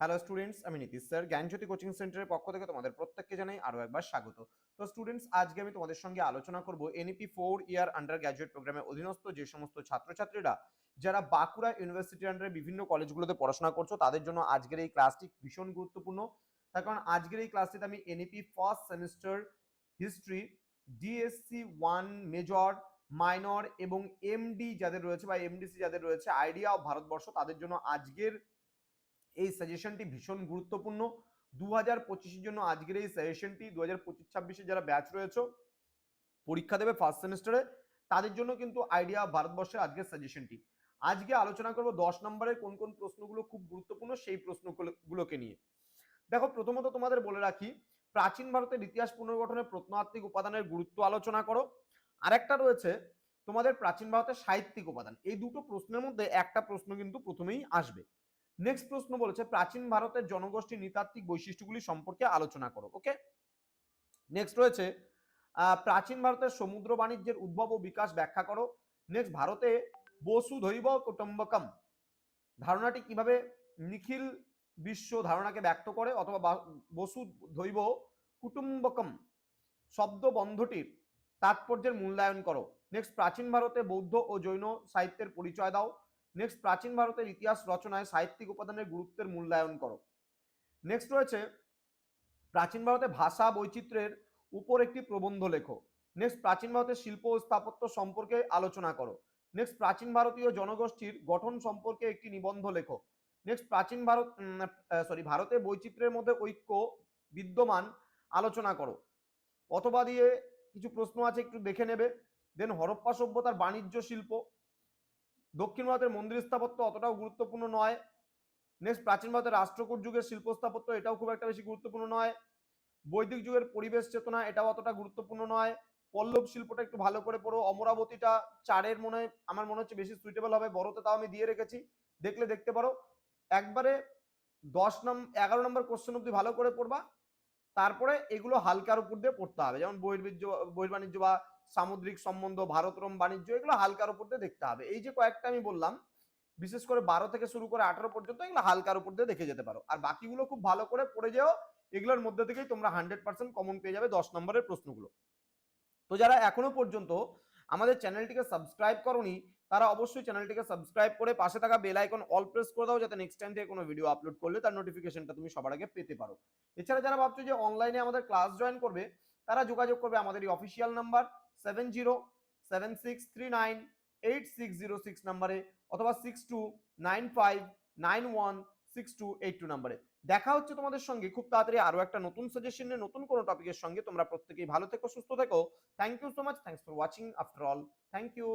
Hello students আমি Nitish sir. জ্ঞানজ্যোতি coaching সেন্টারের পক্ষ থেকে তোমাদের প্রত্যেককে জানাই আরও একবার স্বাগত। তো স্টুডেন্টস আজকে আমি তোমাদের সঙ্গে আলোচনা করব NEP four year undergraduate প্রোগ্রামের অধীনস্থ যে সমস্ত ছাত্রছাত্রীরা, যারা বাঁকুড়া ইউনিভার্সিটির আন্ডারে বিভিন্ন কলেজগুলোতে পড়াশোনা করছ, তাদের জন্য আজকের এই ক্লাসটি ভীষণ গুরুত্বপূর্ণ। তার কারণ আজকের এই ক্লাসটিতে আমি NEP first semester history DSC one major minor এবং এমডি যাদের রয়েছে বা এমডিসি যাদের রয়েছে আইডিয়া অফ ভারতবর্ষ, তাদের জন্য আজকের এই সাজেশনটি ভীষণ গুরুত্বপূর্ণ। দু হাজার জন্য আজকের এই সাজেশনটি দু হাজার পঁচিশ ছাব্বিশে যারা ব্যাচ রয়েছে, পরীক্ষা দেবে ফার্স্ট সেমিস্টারে তাদের জন্য কিন্তু আইডিয়া ভারতবর্ষের আজকের সাজেশনটি আজকে আলোচনা করব দশ নম্বরের কোন কোন প্রশ্নগুলো খুব গুরুত্বপূর্ণ, সেই প্রশ্নগুলোকে নিয়ে। দেখো, প্রথমত তোমাদের বলে রাখি, প্রাচীন ভারতের ইতিহাস পুনর্গঠনের প্রত্নতাত্ত্বিক উপাদানের গুরুত্ব আলোচনা করো। আরেকটা রয়েছে তোমাদের প্রাচীন ভারতের সাহিত্যিক উপাদান। এই দুটো প্রশ্নের মধ্যে একটা প্রশ্ন কিন্তু প্রথমেই আসবে। নেক্সট প্রশ্ন বলেছে, প্রাচীন ভারতের জনগোষ্ঠীর নৃতাত্ত্বিক বৈশিষ্ট্যগুলি সম্পর্কে আলোচনা করো ওকে নেক্সট রয়েছে প্রাচীন ভারতের সমুদ্র বাণিজ্যের উদ্ভব ও বিকাশ ব্যাখ্যা করো। নেক্সট ভারতে বসু কুটুম্বকম। ধারণাটি কীভাবে নিখিল বিশ্ব ধারণাকে ব্যক্ত করে, অথবা বা- বসু ধৈব কুটুম্বকম শব্দ বন্ধটির তাৎপর্যের মূল্যায়ন করো। নেক্সট প্রাচীন ভারতে বৌদ্ধ ও জৈন সাহিত্যের পরিচয় দাও। নেক্সট প্রাচীন ভারতের ইতিহাস রচনায় সাহিত্যিক উপাদানের গুরুত্বের মূল্যায়ন করো। নেক্সট রয়েছে, প্রাচীন ভারতে ভাষা বৈচিত্র্যের উপর একটি প্রবন্ধ লেখো। নেক্সট প্রাচীন ভারতের শিল্প ও স্থাপত্য সম্পর্কে আলোচনা করো। নেক্সট প্রাচীন ভারতীয় জনগোষ্ঠীর গঠন সম্পর্কে একটি নিবন্ধ লেখো। নেক্সট প্রাচীন ভারত সরি ভারতের বৈচিত্র্যের মধ্যে ঐক্য বিদ্যমান আলোচনা করো। অথবা দিয়ে কিছু প্রশ্ন আছে একটু দেখে নেবে। দেন হরপ্পা সভ্যতার বাণিজ্য শিল্প দক্ষিণ ভারতের মন্দির স্থাপত্য অতটাও গুরুত্বপূর্ণ নয়। নেক্সট প্রাচীন ভারতের রাষ্ট্রকূট যুগের শিল্প স্থাপত্য এটাও খুব একটা বেশি গুরুত্বপূর্ণ নয়। বৈদিক যুগের পরিবেশ চেতনা এটাও অতটা গুরুত্বপূর্ণ নয়। পল্লব শিল্পটা একটু ভালো করে পড়ো। অমরাবতীটা চারের মনে আমার মনে হচ্ছে বেশি সুইটেবল হবে। বড়তে তাও আমি দিয়ে রেখেছি। দেখলে দেখতে পারো। একবারে দশ নম্বর এগারো নম্বর কোশ্চেন অব্দি ভালো করে পড়বা। তারপরে এগুলো হালকার উপর দিয়ে পড়তে হবে। যেমন বহির্বিজ্য বহির্বাণিজ্য বা সামুদ্রিক সম্বন্ধ ভারত রোম বাণিজ্য, এগুলো হালকার উপর দিয়ে দেখতে হবে। এই যে কয়েকটা আমি বললাম, বিশেষ করে বারো থেকে শুরু করে আঠারো পর্যন্ত এগুলো হালকার উপর দিয়ে দেখে যেতে পারো। আর বাকিগুলো খুব ভালো করে পড়ে যেও, এগুলোর মধ্যে থেকেই তোমরা হান্ড্রেড পার্সেন্ট কমন পেয়ে যাবে দশ নম্বরের প্রশ্নগুলো। তো যারা এখনও পর্যন্ত আমাদের চ্যানেলটিকে সাবস্ক্রাইব করনি, তারা অবশ্যই চ্যানেলটিকে সাবস্ক্রাইব করে পাশে থাকা বেল আইকন অল প্রেস করে দাও, যাতে নেক্সট টাইম থেকে কোনো ভিডিও আপলোড করলে তার নোটিফিকেশনটা তুমি সবার আগে পেতে পারো। এছাড়া যারা ভাবছ যে অনলাইনে আমাদের ক্লাস জয়েন করবে তারা যোগাযোগ করবে আমাদের এই official number seven zero seven six three nine eight six zero six নাম্বারে অথবা six two nine five nine one six two eight two নাম্বারে। দেখা হচ্ছে তোমাদের সঙ্গে। খুব তাড়াতাড়ি আরও একটা নতুন সাজেশনে নতুন কোনো টপিকের সঙ্গে। তোমরা প্রত্যেকেই ভালো থেকো, সুস্থ থেকো। Thank you so much thanks for watching after all thank you